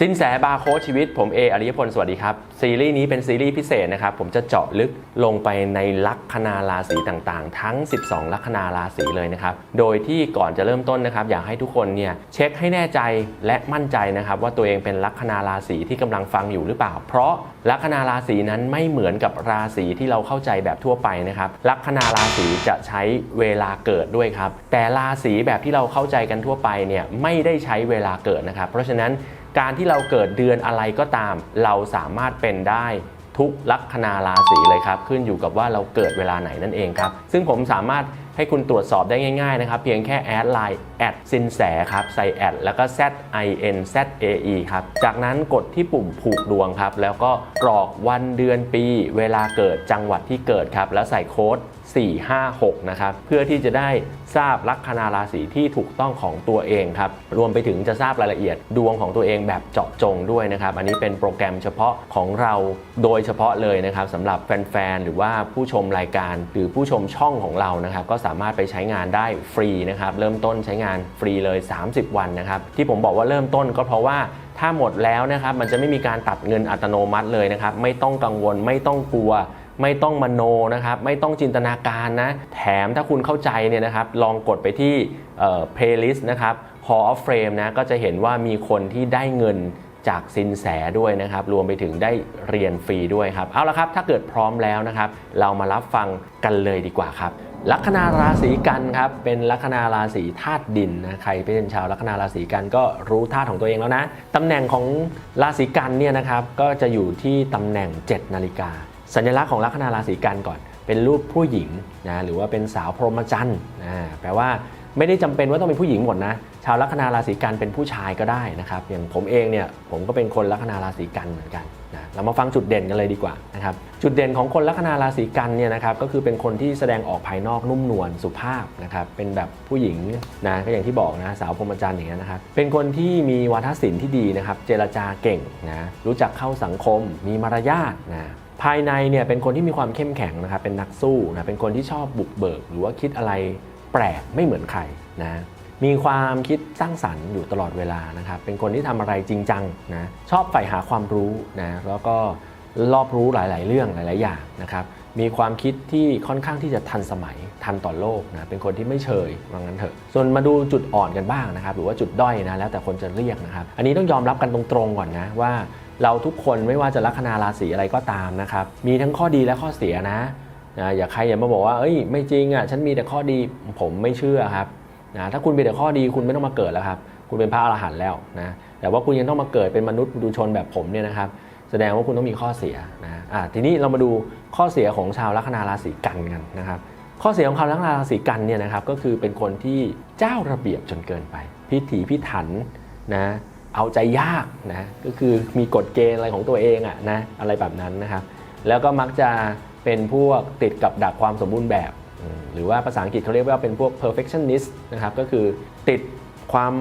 สินแสบาร์โค้ชีวิต ผมเออริยพล สวัสดีครับ ซีรีส์นี้เป็นซีรีส์พิเศษนะครับ ผมจะเจาะลึกลงไปในลัคนาราศีต่างๆ ทั้ง 12 ลัคนาราศีเลยนะครับ โดยที่ก่อนจะเริ่มต้นนะครับ อยากให้ทุกคนเนี่ยเช็คให้แน่ใจและมั่นใจนะครับ ว่าตัวเองเป็นลัคนาราศีที่กำลังฟังอยู่หรือเปล่า เพราะลัคนาราศีนั้นไม่เหมือนกับราศีที่เราเข้าใจแบบทั่วไปนะครับลัคนาราศีจะใช้เวลาเกิดด้วยครับแต่ราศีแบบที่เราเข้าใจกันทั่วไปเนี่ยไม่ได้ใช้เวลาเกิดนะครับ เพราะฉะนั้น การที่เราเกิดเดือนอะไรก็ตาม เราสามารถเป็นได้ทุกลัคนาราศีเลยครับ ขึ้นอยู่กับว่าเราเกิดเวลาไหนนั่นเองครับ ซึ่งผมสามารถให้คุณตรวจสอบได้ง่ายๆนะครับ เพียงแค่แอดไลน์แอดสินแสครับใส่แอดแล้วก็ Z I N Z A E ครับ จากนั้นกดที่ปุ่มผูกดวงครับ แล้วก็กรอกวันเดือนปี เวลาเกิดจังหวัดที่เกิดครับ แล้วใส่โค้ด 456 นะครับ เพื่อที่จะได้ทราบลัคนาราศีที่ถูกต้องของตัวเองครับ รวมไปถึงจะทราบรายละเอียดดวงของตัวเองแบบเจาะจงด้วยนะครับ อันนี้เป็นโปรแกรมเฉพาะของเราโดยเฉพาะเลยนะครับสำหรับแฟนๆ หรือว่าผู้ชมรายการ หรือผู้ชมช่องของเรานะครับ ก็สามารถไปใช้งานได้ฟรีนะครับ เริ่มต้นใช้งานฟรีเลย 30 วันนะครับ ที่ผมบอกว่าเริ่มต้นก็เพราะว่าถ้าหมดแล้วนะครับ มันจะไม่มีการตัดเงินอัตโนมัติเลยนะครับ ไม่ต้องกังวล ไม่ต้องกลัว ไม่ต้องมโนนะครับ ไม่ต้องจินตนาการนะ แถมถ้าคุณเข้าใจเนี่ยนะครับ ลองกดไปที่เอ่อ playlist นะครับ Hall of Frame นะ ก็จะเห็นว่ามีคนที่ได้เงินจากสินแสด้วยนะครับ รวมไปถึงได้เรียนฟรีด้วยครับ เอาละครับ ถ้าเกิดพร้อมแล้วนะครับ เรามารับฟังกันเลยดีกว่าครับลัคนาราศีกันครับเป็นลัคนาราศีธาตุดินนะใครเป็นชาวลัคนาราศีกันก็รู้ธาตุของตัวเองแล้วนะตำแหน่งของราศีกันเนี่ยนะครับก็จะอยู่ที่ตำแหน่ง 7 นาฬิกา สัญลักษณ์ของลัคนาราศีกันก่อน เป็นรูปผู้หญิงนะหรือว่าเป็นสาวพรหมจรรย์นะแปลว่าไม่ได้จำเป็นว่าต้องเป็นผู้หญิงหมดนะ ชาวลัคนาราศีกันเป็นผู้ชายก็ได้นะครับ อย่างผมเองเนี่ยผมก็เป็นคนลัคนาราศีกันเหมือนกันนะเรามาฟังจุดเด่นกันเลยดีกว่านะครับจุดเด่นของคนลัคนาราศีกันเนี่ยนะครับก็คือเป็นคนที่แสดงออกภายนอกนุ่มนวลสุภาพนะครับเป็นแบบผู้หญิงนะก็อย่างที่บอกนะสาวพรหมจรรย์อย่างนี้ยนะครับเป็นคนที่มีวาทศิลป์ที่ดีนะครับเจรจาเก่งนะรู้จักเข้าสังคม มีมารยาทนะภายในเนี่ยเป็นคนที่มีความเข้มแข็งนะครับเป็นนักสู้นะเป็นคนที่ชอบบุกเบิก หรือว่าคิดอะไรแปลกไม่เหมือนใครนะมีความคิดสร้างสรรค์อยู่ตลอดเวลานะครับเป็นคนที่ทำอะไรจริงจังนะชอบใฝ่หาความรู้นะแล้วก็รอบรู้หลาย ๆ เรื่องหลาย ๆ อย่างนะครับมีความคิดที่ค่อนข้างที่จะทันสมัยทันต่อโลกนะเป็นคนที่ไม่เฉยว่างั้นเถอะ ส่วนมาดูจุดอ่อนกันบ้างนะครับหรือว่าจุดด้อยนะแล้วแต่คนจะเรียกนะครับ อันนี้ต้องยอมรับกันตรง ๆ ก่อนนะว่า เราทุกคนไม่ว่าจะลัคนาราศีอะไรก็ตามนะครับ มีทั้งข้อดีและข้อเสียนะนะอย่าใครอย่ามาบอกว่าเอ้ยไม่จริงอะฉันมีแต่ข้อดีผมไม่เชื่อครับนะถ้าคุณมีแต่ข้อดีคุณไม่ต้องมาเกิดแล้วครับ คุณเป็นพระอรหันต์แล้วนะแต่ว่าคุณยังต้องมาเกิดเป็นมนุษย์ปุถุชนแบบผมเนี่ยนะครับ แสดงว่าคุณต้องมีข้อเสียนะอะทีนี้เรามาดูข้อเสียของชาวลัคนาราศีกันกันนะครับ ข้อเสียของชาวลัคนาราศีกันเนี่ยนะครับก็คือเป็นคนที่เจ้าระเบียบจนเกินไป พิถีพิถันนะ เอาใจยากนะก็คือมีกฎเกณฑ์อะไรของตัวเองอะนะอะไรแบบนั้นนะครับแล้วก็มักจะเป็นพวกติดกับดักความสมบูรณ์แบบ หรือว่าภาษาอังกฤษเขาเรียกว่าเป็นพวก perfectionist นะครับก็คือติดความ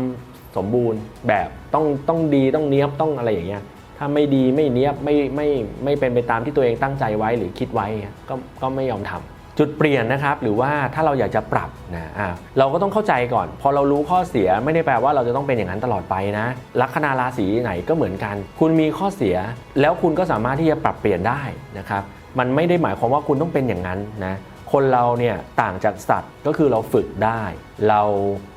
สมบูรณ์แบบต้องต้องดีต้องเนี้ยบต้องอะไรอย่างเงี้ยถ้าไม่ดีไม่เนี้ยบไม่ไม่ไม่เป็นไปตามที่ตัวเองตั้งใจไว้หรือคิดไว้ก็ก็ไม่ยอมทำ จุดเปลี่ยนนะครับหรือว่าถ้าเราอยากจะปรับนะอะเราก็ต้องเข้าใจก่อน พอเรารู้ข้อเสียไม่ได้แปลว่าเราจะต้องเป็นอย่างนั้นตลอดไปนะลัคนาราศีไหนก็เหมือนกัน คุณมีข้อเสีย แล้วคุณก็สามารถที่จะปรับเปลี่ยนได้นะครับมันไม่ได้หมายความว่าคุณต้องเป็นอย่างนั้นนะคนเราเนี่ยต่างจากสัตว์ก็คือเราฝึกได้ เรา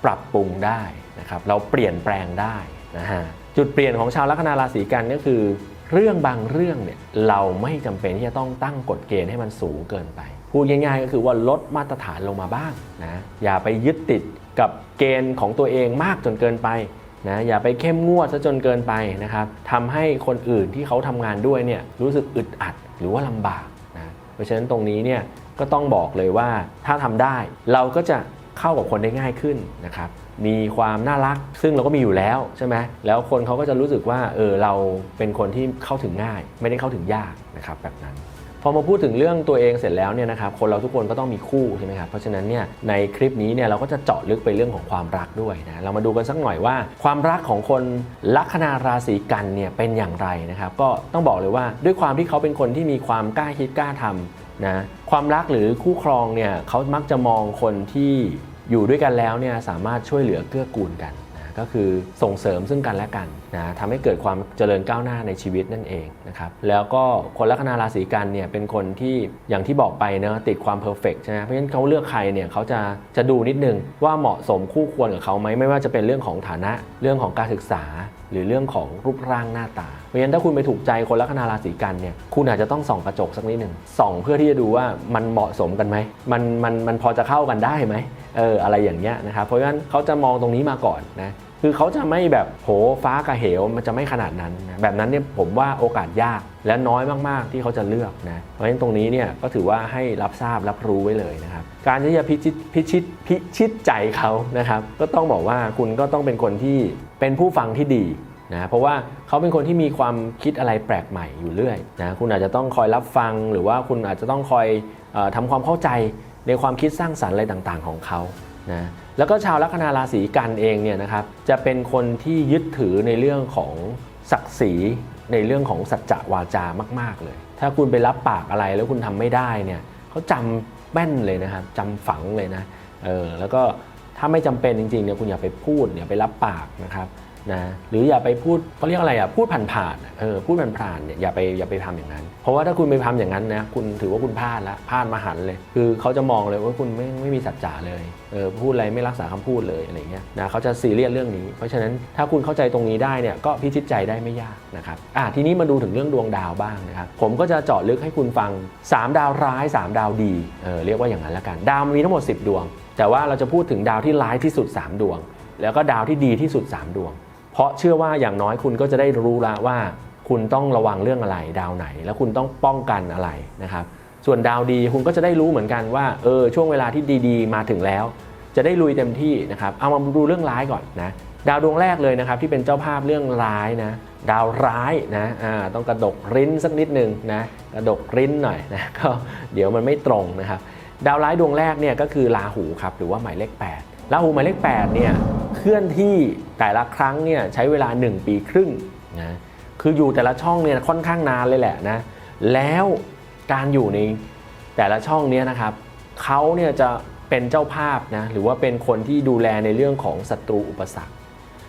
ปรับปรุงได้นะครับเราเปลี่ยนแปลงได้นะฮะจุดเปลี่ยนของชาวลัคนาราศีกันก็คือ เรื่องบางเรื่องเนี่ยเราไม่จำเป็นที่จะต้องตั้งกฎเกณฑ์ให้มันสูงเกินไป พูดง่ายๆก็คือว่าลดมาตรฐานลงมาบ้างนะ อย่าไปยึดติดกับเกณฑ์ของตัวเองมากจนเกินไปนะอย่าไปเข้มงวดซะจนเกินไปนะครับทำให้คนอื่นที่เขาทำงานด้วยเนี่ยรู้สึกอึดอัดหรือว่าลำบากนะเพราะฉะนั้นตรงนี้เนี่ยก็ต้องบอกเลยว่าถ้าทำได้เราก็จะเข้ากับคนได้ง่ายขึ้นนะครับ มีความน่ารัก ซึ่งเราก็มีอยู่แล้วใช่ไหมแล้วคนเขาก็จะรู้สึกว่าเออเราเป็นคนที่เข้าถึงง่าย ไม่ได้เข้าถึงยากนะครับแบบนั้นพอมาพูดถึงเรื่องตัวเองเสร็จแล้วเนี่ยนะครับคนเราทุกคนก็ต้องมีคู่ใช่ไหมครับเพราะฉะนั้นเนี่ยในคลิปนี้เนี่ยเราก็จะเจาะลึกไปเรื่องของความรักด้วยนะเรามาดูกันสักหน่อยว่า ความรักของคนลัคนาราศีกันเนี่ยเป็นอย่างไรนะครับก็ต้องบอกเลยว่าด้วยความที่เขาเป็นคนที่มีความกล้าคิดกล้าทำนะความรักหรือคู่ครองเนี่ยเขามักจะมองคนที่ อยู่ด้วยกันแล้วเนี่ยสามารถช่วยเหลือเกื้อกูลกันนะก็คือส่งเสริมซึ่งกันและกันนะทำให้เกิดความเจริญก้าวหน้าในชีวิตนั่นเองนะครับแล้วก็คนลัคนาราศีกันเนี่ยเป็นคนที่อย่างที่บอกไปเนะติดความเพอร์เฟกใช่ไหมเพราะฉะนั้นเขาเลือกใครเนี่ยเขาจะจะดูนิดนึงว่าเหมาะสมคู่ควรกับเขาไหมไม่ว่าจะเป็นเรื่องของฐานะเรื่องของการศึกษา หรือเรื่องของรูปร่างหน้าตา เพราะฉะนั้นถ้าคุณไปถูกใจคนลัคนาราศีกันเนี่ยคุณอาจจะต้องส่องกระจกสักนิดหนึ่งส่องเพื่อที่จะดูว่ามันเหมาะสมกันไหมมันมันมันพอจะเข้ากันได้ไหมเอออะไรอย่างเงี้ยนะครับเพราะฉะนั้นเขาจะมองตรงนี้มาก่อนนะ คือเขาจะไม่แบบโหฟ้ากับเหวมันจะไม่ขนาดนั้นนะแบบนั้นเนี่ยผมว่าโอกาสยากและน้อยมากๆที่เขาจะเลือกนะเพราะฉะนั้นตรงนี้เนี่ยก็ถือว่าให้รับทราบรับรู้ไว้เลยนะครับการที่จะพิชิตพิชิตพิชิตใจเขานะครับ ก็ต้องบอกว่าคุณก็ต้องเป็นคนที่เป็นผู้ฟังที่ดีนะเพราะว่าเขาเป็นคนที่มีความคิดอะไรแปลกใหม่อยู่เรื่อยนะคุณอาจจะต้องคอยรับฟังหรือว่าคุณอาจจะต้องคอยออทำความเข้าใจในความคิดสร้างสรรค์อะไรต่างๆ ของเขานะ แล้วก็ชาวลัคนาราศีกันเองเนี่ยนะครับจะเป็นคนที่ยึดถือในเรื่องของศักดิ์ศรีในเรื่องของสัจจะวาจามาก ๆ เลย ถ้าคุณไปรับปากอะไรแล้วคุณทำไม่ได้เนี่ยเขาจำแม่นเลยนะครับจำฝังเลยนะเออแล้วก็ถ้าไม่จำเป็นจริงๆเนี่ยคุณอย่าไปพูดอย่าไปรับปากนะครับ นะหรืออย่าไปพูดเขาเรียกอะไรอะพูดผ่านๆเออพูดผ่านๆเนี่ยอย่าไปอย่าไปทำอย่างนั้น เพราะว่าถ้าคุณไปทำอย่างนั้นนะคุณถือว่าคุณพลาดละพลาดมหันเลย คือเขาจะมองเลยว่าคุณไม่ไม่มีสัจจะเลยเออพูดอะไรไม่รักษาคำพูดเลยอะไรเงี้ยนะเขาจะซีเรียสเรื่องนี้ เพราะฉะนั้นถ้าคุณเข้าใจตรงนี้ได้เนี่ยก็พิชิตใจได้ไม่ยากนะครับอะทีนี้มาดูถึงเรื่องดวงดาวบ้างนะครับผมก็จะเจาะลึกให้คุณฟัง 3 ดาวร้าย 3 ดาวดีเออเรียกว่าอย่างนั้นละกันดาวมีทั้งหมด 10 ดวง แต่ว่าเราจะพูดถึงดาวที่ร้ายที่สุด 3 ดวง แล้วก็ดาวที่ดีที่สุด 3 ดวง เพราะเชื่อว่าอย่างน้อยคุณก็จะได้รู้ละว่า คุณต้องระวังเรื่องอะไรดาวไหน แล้วคุณต้องป้องกันอะไรนะครับ ส่วนดาวดีคุณก็จะได้รู้เหมือนกันว่าเออช่วงเวลาที่ดีๆ มาถึงแล้ว จะได้ลุยเต็มที่นะครับเอามาดูเรื่องร้ายก่อนนะดาวดวงแรกเลยนะครับที่เป็นเจ้าภาพเรื่องร้ายนะดาวร้ายนะอ่าต้องกระดกริ้นสักนิดหนึ่งนะกระดกริ้นหน่อยนะก็เดี๋ยวมันไม่ตรงนะครับดาวร้ายดวงแรกเนี่ยก็คือราหูครับหรือว่าหมายเลข8 ราหูหมายเลข8เนี่ยเคลื่อนที่แต่ละครั้งเนี่ยใช้เวลา 1 ปีครึ่งนะคืออยู่แต่ละช่องเนี่ยค่อนข้างนานเลยแหละนะแล้วการอยู่ในแต่ละช่องเนี้นะครับเขาเนี่ยจะเป็นเจ้าภาพนะหรือว่าเป็นคนที่ดูแลในเรื่องของศัตรูอุปสรรค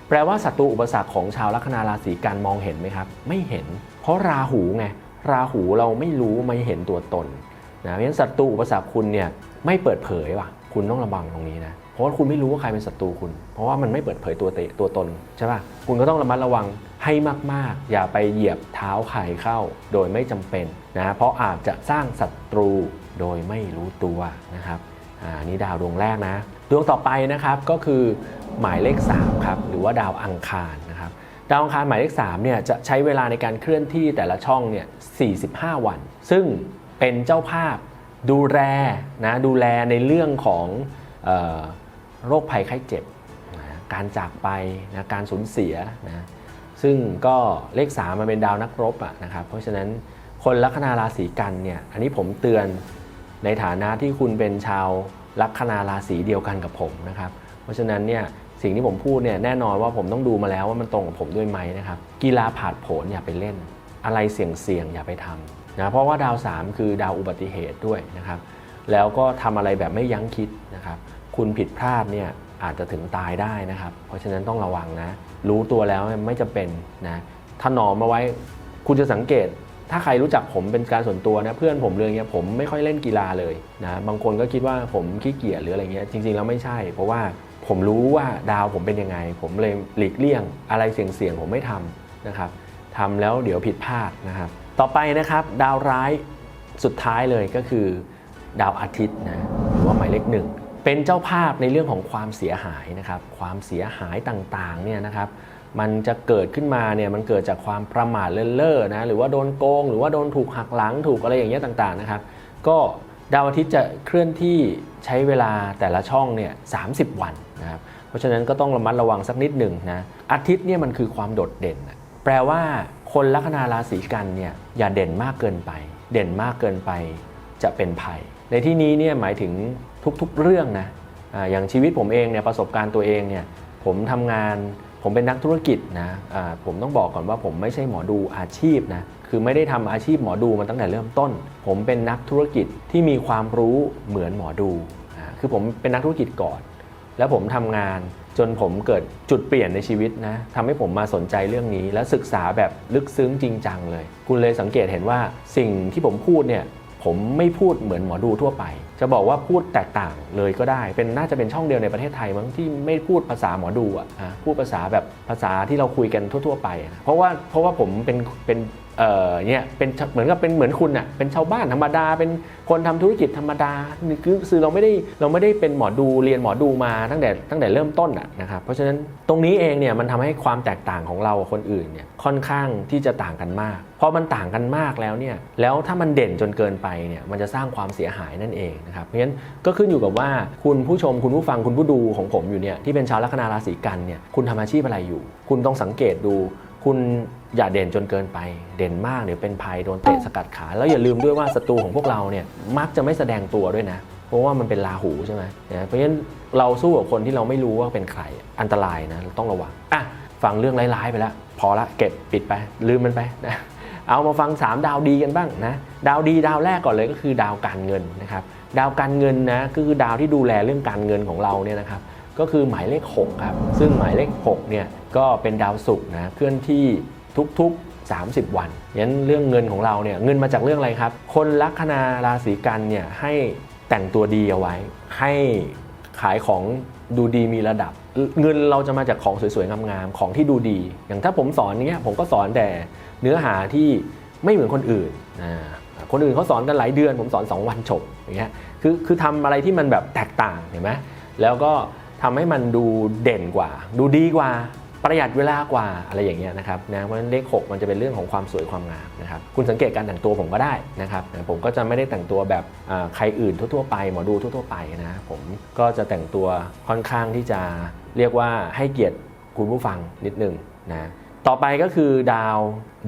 แปลว่าศัตรูอุปสรรคของชาวลัคนาราศีกันมองเห็นไหมครับ ไม่เห็น เพราะราหูไงราหูเราไม่รู้ไม่เห็นตัวตนนะเพราะฉะนั้นศัตรูอุปสรรคคุณเนี่ยไม่เปิดเผยว่ะคุณต้องระวังตรงนี้นะ เพราะว่าคุณไม่รู้ว่าใครเป็นศัตรูคุณ เพราะว่ามันไม่เปิดเผยตัวเตะตัวตนใช่ป่ะคุณก็ต้องระมัดระวังให้มาก ๆ อย่าไปเหยียบเท้าใครเข้าโดยไม่จำเป็นนะเพราะอาจจะสร้างศัตรูโดยไม่รู้ตัวนะครับอ่านี่ดาวดวงแรกนะ ดวงต่อไปนะครับก็คือหมายเลข3ครับหรือว่าดาวอังคารนะครับดาวอังคารหมายเลข3เนี่ยจะใช้เวลาในการเคลื่อนที่แต่ละช่องเนี่ย45 วัน ซึ่งเป็นเจ้าภาพดูแลนะดูแลในเรื่องของ โรคภัยไข้เจ็บนะการจากไปนะการสูญเสียนะซึ่งก็เลข3มันเป็นดาวนักรบอะนะครับเพราะฉะนั้นคนลัคนาราศีกันเนี่ยอันนี้ผมเตือนในฐานะที่คุณเป็นชาวลัคนาราศีเดียวกันกับผมนะครับ เพราะฉะนั้นเนี่ยสิ่งที่ผมพูดเนี่ยแน่นอนว่าผมต้องดูมาแล้วว่ามันตรงกับผมด้วยไหมนะครับกีฬาผาดโผนอย่าไปเล่น อะไรเสี่ยงๆอย่าไปทำนะเพราะว่าดาว 3 คือดาวอุบัติเหตุด้วยนะครับแล้วก็ทำอะไรแบบไม่ยั้งคิดนะครับ คุณผิดพลาดเนี่ยอาจจะถึงตายได้นะครับ เพราะฉะนั้นต้องระวังนะ รู้ตัวแล้วไม่จำเป็นนะถนอมมาไว้ คุณจะสังเกต ถ้าใครรู้จักผมเป็นการส่วนตัวนะเพื่อนผมเลยเงี้ยผมไม่ค่อยเล่นกีฬาเลยนะบางคนก็คิดว่าผมขี้เกียจหรืออะไรเงี้ยจริงๆแล้วไม่ใช่ เพราะว่าผมรู้ว่าดาวผมเป็นยังไง ผมเลยหลีกเลี่ยง อะไรเสี่ยงๆผมไม่ทำนะครับทำแล้วเดี๋ยวผิดพลาดนะครับ ต่อไปนะครับ ดาวร้ายสุดท้ายเลยก็คือ ดาวอาทิตย์นะหรือว่าหมายเลขหนึ่ง เป็นเจ้าภาพในเรื่องของความเสียหายนะครับ ความเสียหายต่างๆเนี่ยนะครับมันจะเกิดขึ้นมาเนี่ยมันเกิดจากความประมาทเลินเล่อนะหรือว่าโดนโกง หรือว่าโดนถูกหักหลังถูกอะไรอย่างเงี้ยต่างๆนะครับ ก็ดาวอาทิตย์จะเคลื่อนที่ใช้เวลาแต่ละช่องเนี่ยสาวันนะครับเพราะฉะนั้นก็ต้องระมัดระวังสักนิดหนึ่งนะอาทิตย์เนี่ยมันคือความโดดเด่น แปลว่าคนลัคนาราศีกันเนี่ยอย่าเด่นมากเกินไป เด่นมากเกินไปจะเป็นภัย ในที่นี้เนี่ยหมายถึง ทุกๆ เรื่องนะออย่างชีวิตผมเองเนี่ยประสบการณ์ตัวเองเนี่ยผมทำงานผมเป็นนักธุรกิจนะอ่าผมต้องบอกก่อนว่าผมไม่ใช่หมอดูอาชีพนะคือไม่ได้ทำอาชีพหมอดูมาตั้งแต่เริ่มต้น ผมเป็นนักธุรกิจที่มีความรู้เหมือนหมอดูอคือผมเป็นนักธุรกิจก่อน แล้วผมทำงานจนผมเกิดจุดเปลี่ยนในชีวิตนะทำให้ผมมาสนใจเรื่องนี้ และศึกษาแบบลึกซึ้งจริงจังเลย คุณเลยสังเกตเห็นว่าสิ่งที่ผมพูดเนี่ยผมไม่พูดเหมือนหมอดูทั่วไป จะบอกว่าพูดแตกต่างเลยก็ได้ เป็นน่าจะเป็นช่องเดียวในประเทศไทยมั้งที่ไม่พูดภาษาหมอดูอะ่ะพูดภาษาแบบภาษาที่เราคุยกันทั่ว ๆ ไป เพราะว่าเพราะว่าผมเป็นเป็น เออเนี่ยเป็นเหมือนกับเป็นเหมือนคุณอะเป็นชาวบ้านธรรมดา เป็นคนทำธุรกิจธรรมดาคือคือเราไม่ได้เราไม่ได้เป็นหมอดูเรียนหมอดูมาตั้งแต่ตั้งแต่เริ่มต้นอะนะครับเพราะฉะนั้นตรงนี้เองเนี่ยมันทำให้ความแตกต่างของเรากับคนอื่นเนี่ยค่อนข้างที่จะต่างกันมากพอมันต่างกันมากแล้วเนี่ยแล้วถ้ามันเด่นจนเกินไปเนี่ยมันจะสร้างความเสียหายนั่นเองนะครับเพราะฉะนั้นก็ขึ้นอยู่กับว่าคุณผู้ชมคุณผู้ฟังคุณผู้ดูของผมอยู่เนี่ยที่เป็นชาวลัคนาราศีกันเนี่ยคุณทำอาชีพอะไรอยู่ คุณต้องสังเกตดู คุณอย่าเด่นจนเกินไป เด่นมากเดี๋ยวเป็นภัยโดนเตะสกัดขา แล้วอย่าลืมด้วยว่าศัตรูของพวกเราเนี่ยมักจะไม่แสดงตัวด้วยนะ เพราะว่ามันเป็นราหูใช่ไหมเพราะฉะนั้นเราสู้กับคนที่เราไม่รู้ว่าเป็นใครอันตรายนะเราต้องระวังอะฟังเรื่องร้ายๆไปแล้วพอละเก็บปิดไปลืมมันไปนะเอามาฟัง 3 ดาวดีกันบ้างนะดาวดีดาวแรกก่อนเลยก็คือดาวการเงินนะครับดาวการเงินนะก็คือดาวที่ดูแลเรื่องการเงินของเราเนี่ยนะครับก็คือหมายเลข6ครับซึ่งหมายเลข6เนี่ย ก็เป็นดาวศุกร์นะเคลื่อนที่ทุกๆ 30 วันงั้นเรื่องเงินของเราเนี่ยเงินมาจากเรื่องอะไรครับ คนลัคนาราศีกันเนี่ยให้แต่งตัวดีเอาไว้ ให้ขายของดูดีมีระดับ เงินเราจะมาจากของสวยๆงามๆของที่ดูดี อย่างถ้าผมสอนเนี้ยผมก็สอนแต่เนื้อหาที่ไม่เหมือนคนอื่นนะคนอื่นเขาสอนกันหลายเดือน ผมสอน 2 วันจบอย่างเงี้ยคือคือทำอะไรที่มันแบบแตกต่างเห็นไหมแล้วก็ทำให้มันดูเด่นกว่า ดูดีกว่า ประหยัดเวลากว่าอะไรอย่างเงี้ยนะครับนะเพราะฉะนั้นเลข 6 มันจะเป็นเรื่องของความสวยความงามนะครับคุณสังเกตการแต่งตัวผมก็ได้นะครับผมก็จะไม่ได้แต่งตัวแบบใครอื่นทั่วๆไปหมอดูทั่วๆไปนะผมก็จะแต่งตัวค่อนข้างที่จะเรียกว่าให้เกียรติคุณผู้ฟังนิดนึงนะต่อไปก็คือดาว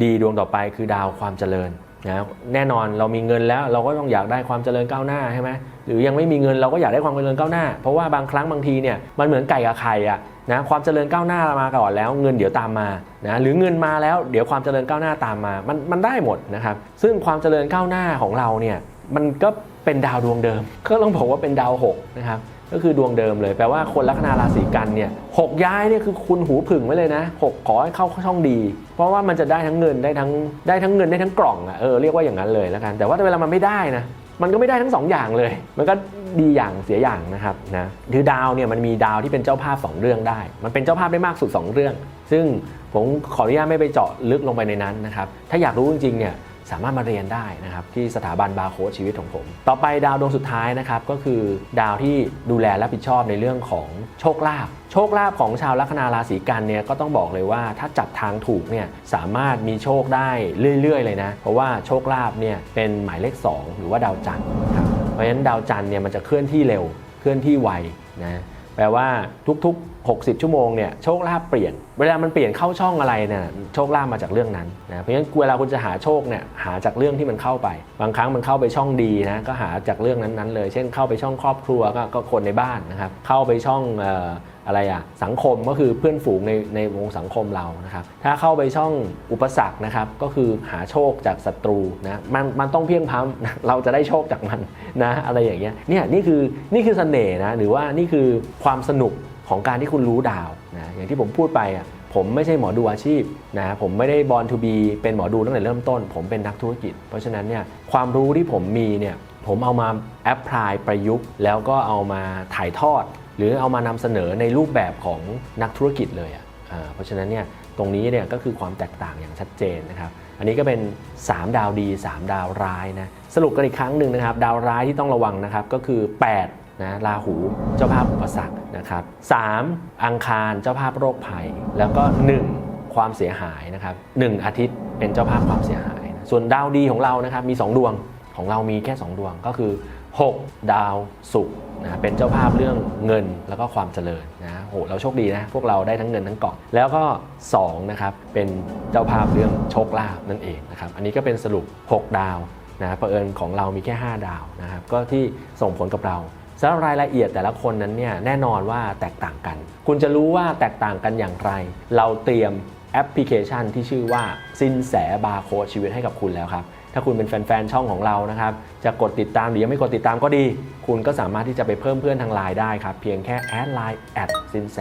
ดีดวงต่อไปคือดาวความเจริญ นะแน่นอนเรามีเงินแล้วเราก็ต้องอยากได้ความเจริญก้าวหน้าใช่ไหมหรือยังไม่มีเงินเราก็อยากได้ความเจริญก้าวหน้า เพราะว่าบางครั้งบางทีเนี่ยมันเหมือนไก่กับไข่อะนะความเจริญก้าวหน้ามาก่อนแล้วเงินเดี๋ยวตามมานะหรือเงินมาแล้วเดี๋ยวความเจริญก้าวหน้าตามมา มันมันได้หมดนะครับซึ่งความเจริญก้าวหน้าของเราเนี่ยมันก็เป็นดาวดวงเดิม ก็ต้องบอกว่าเป็นดาวหกนะครับก็คือดวงเดิมเลยแปลว่าคนลัคนาราศีกันเนี่ยหกย้ายเนี่ยคือคุณหูผึ่งไว้เลยนะหกขอให้เข้าช่องดี เพราะว่ามันจะได้ทั้งเงินได้ทั้งได้ทั้งเงินได้ทั้งกล่องอะเออเรียกว่าอย่างนั้นเลยแล้วกัน แต่ว่าเวลามันไม่ได้นะมันก็ไม่ได้ทั้งสองอย่างเลย มันก็ดีอย่างเสียอย่างนะครับนะคือดาวเนี่ยมันมีดาวที่เป็นเจ้าภาพ 2 เรื่องได้ มันเป็นเจ้าภาพได้มากสุด 2 เรื่อง ซึ่งผมขออนุญาตไม่ไปเจาะลึกลงไปในนั้นนะครับ ถ้าอยากรู้จริงๆเนี่ย สามารถมาเรียนได้นะครับที่สถาบันบาร์โค้ดชีวิตของผม ต่อไปดาวดวงสุดท้ายนะครับก็คือดาวที่ดูแลรับผิดชอบในเรื่องของโชคลาภโชคลาภของชาวลัคนาราศีกันเนี่ยก็ต้องบอกเลยว่าถ้าจับทางถูกเนี่ยสามารถมีโชคได้เรื่อย ๆ เลยนะ เพราะว่าโชคลาภเนี่ยเป็นหมายเลข 2 หรือว่าดาวจันทร์ครับเพราะฉะนั้นดาวจันทร์เนี่ยมันจะเคลื่อนที่เร็วเคลื่อนที่ไวนะ แปลว่าทุกๆ 60 ชั่วโมงเนี่ยโชคลาภเปลี่ยน เวลามันเปลี่ยนเข้าช่องอะไรเนี่ยโชคลาภมาจากเรื่องนั้นนะเพราะฉะนั้นเวลาคุณจะหาโชคเนี่ยหาจากเรื่องที่มันเข้าไป บางครั้งมันเข้าไปช่องดีนะก็หาจากเรื่องนั้นๆเลย เช่นเข้าไปช่องครอบครัวก็คนในบ้านนะครับเข้าไปช่อง อะไรอะสังคมก็คือเพื่อนฝูงในในวงสังคมเรานะครับถ้าเข้าไปช่องอุปสรรคนะครับก็คือหาโชคจากศัตรูนะมันมันต้องเพียงพ้ำเราจะได้โชคจากมันนะอะไรอย่างเงี้ยเนี่ยนี่คือนี่คือเสน่ห์นะหรือว่านี่คือความสนุกของการที่คุณรู้ดาวนะอย่างที่ผมพูดไปอะผมไม่ใช่หมอดูอาชีพนะผมไม่ได้บอลทูบีเป็นหมอดูตั้งแต่เริ่มต้น ผมเป็นนักธุรกิจ เพราะฉะนั้นเนี่ยความรู้ที่ผมมีเนี่ยผมเอามาแอพพลายประยุกต์ แล้วก็เอามาถ่ายทอด หรือเอามานำเสนอในรูปแบบของนักธุรกิจเลยอะเพราะฉะนั้นเนี่ยตรงนี้เนี่ยก็คือความแตกต่างอย่างชัดเจนนะครับอันนี้ก็เป็น 3 ดาวดี 3 ดาวร้ายนะสรุปกันอีกครั้งหนึ่งนะครับ ดาวร้ายที่ต้องระวังนะครับก็คือ 8นะราหูเจ้าภาพอุปสรรคนะครับ 3. อังคารเจ้าภาพโรคภัย แล้วก็ 1 ความเสียหายนะครับ1อาทิตย์เป็นเจ้าภาพความเสียหายนะส่วนดาวดีของเรานะครับมี 2 ดวงของเรามีแค่ 2 ดวงก็คือ 6 ดาวศุกร์นะเป็นเจ้าภาพเรื่องเงินแล้วก็ความเจริญนะโหเราโชคดีนะ พวกเราได้ทั้งเงินทั้งกล่อง แล้วก็2นะครับเป็นเจ้าภาพเรื่องโชคลาภนั่นเองนะครับอันนี้ก็เป็นสรุป 6 ดาวนะประเอิญของเรามีแค่ 5 ดาวนะครับก็ที่ส่งผลกับเราสำหรับรายละเอียดแต่ละคนนั้นเนี่ยแน่นอนว่าแตกต่างกัน คุณจะรู้ว่าแตกต่างกันอย่างไร เราเตรียมแอปพลิเคชันที่ชื่อว่าสินแสบาร์โค้ดชีวิตให้กับคุณแล้วครับ ถ้าคุณเป็นแฟนๆ ช่องของเรานะครับ จะกดติดตามหรือยังไม่กดติดตามก็ดี คุณก็สามารถที่จะไปเพิ่มเพื่อนทางไลน์ได้ครับ เพียงแค่แอดไลน์แอดสินแส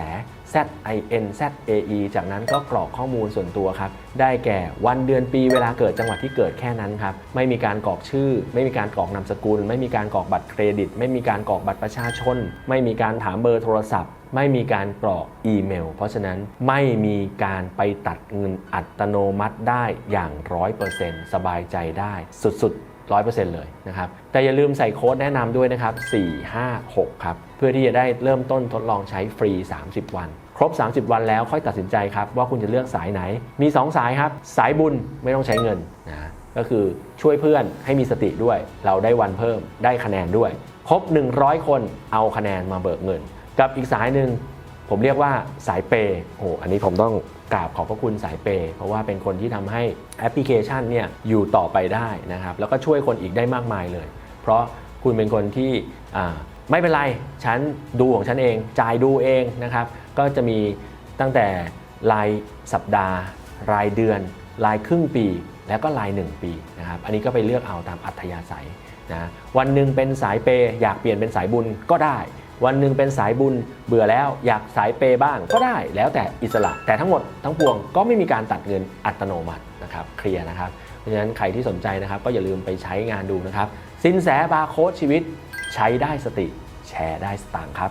Z I N Z A E จากนั้นก็กรอกข้อมูลส่วนตัวครับ ได้แก่วันเดือนปีเวลาเกิดจังหวัดที่เกิดแค่นั้นครับ ไม่มีการกรอกชื่อ ไม่มีการกรอกนามสกุล ไม่มีการกรอกบัตรเครดิต ไม่มีการกรอกบัตรประชาชน ไม่มีการถามเบอร์โทรศัพท์ ไม่มีการกรอกอีเมล เพราะฉะนั้นไม่มีการไปตัดเงินอัตโนมัติได้อย่าง 100%สบายใจได้สุดๆ100%เลยนะครับ แต่อย่าลืมใส่โค้ดแนะนำด้วยนะครับ 456 ครับ เพื่อที่จะได้เริ่มต้นทดลองใช้ฟรี 30 วัน ครบ 30 วันแล้วค่อยตัดสินใจครับ ว่าคุณจะเลือกสายไหน มี 2 สายครับ สายบุญไม่ต้องใช้เงินนะก็คือช่วยเพื่อนให้มีสติด้วย เราได้วันเพิ่มได้คะแนนด้วย ครบ 100 คนเอาคะแนนมาเบิกเงิน กับอีกสายหนึ่งผมเรียกว่าสายเปย์โอ้อันนี้ผมต้องกราบขอบพระคุณสายเปย์เพราะว่าเป็นคนที่ทำให้แอปพลิเคชันเนี่ยอยู่ต่อไปได้นะครับ แล้วก็ช่วยคนอีกได้มากมายเลย เพราะคุณเป็นคนที่ไม่เป็นไร ฉันดูของฉันเอง จ่ายดูเองนะครับ ก็จะมีตั้งแต่รายสัปดาห์ รายเดือน รายครึ่งปี แล้วก็ราย 1 ปีนะครับ อันนี้ก็ไปเลือกเอาตามอัธยาศัยนะ วันหนึ่งเป็นสายเปย์อยากเปลี่ยนเป็นสายบุญก็ได้ วันหนึ่งเป็นสายบุญเบื่อแล้วอยากสายเปยบ้างก็ได้แล้วแต่อิสระ แต่ทั้งหมดทั้งปวงก็ไม่มีการตัดเงินอัตโนมัตินะครับเคลียร์นะครับเพราะฉะนั้นใครที่สนใจนะครับก็อย่าลืมไปใช้งานดูนะครับสินแสบาร์โค้ดชีวิตใช้ได้สติ แชร์ได้สตางค์ครับ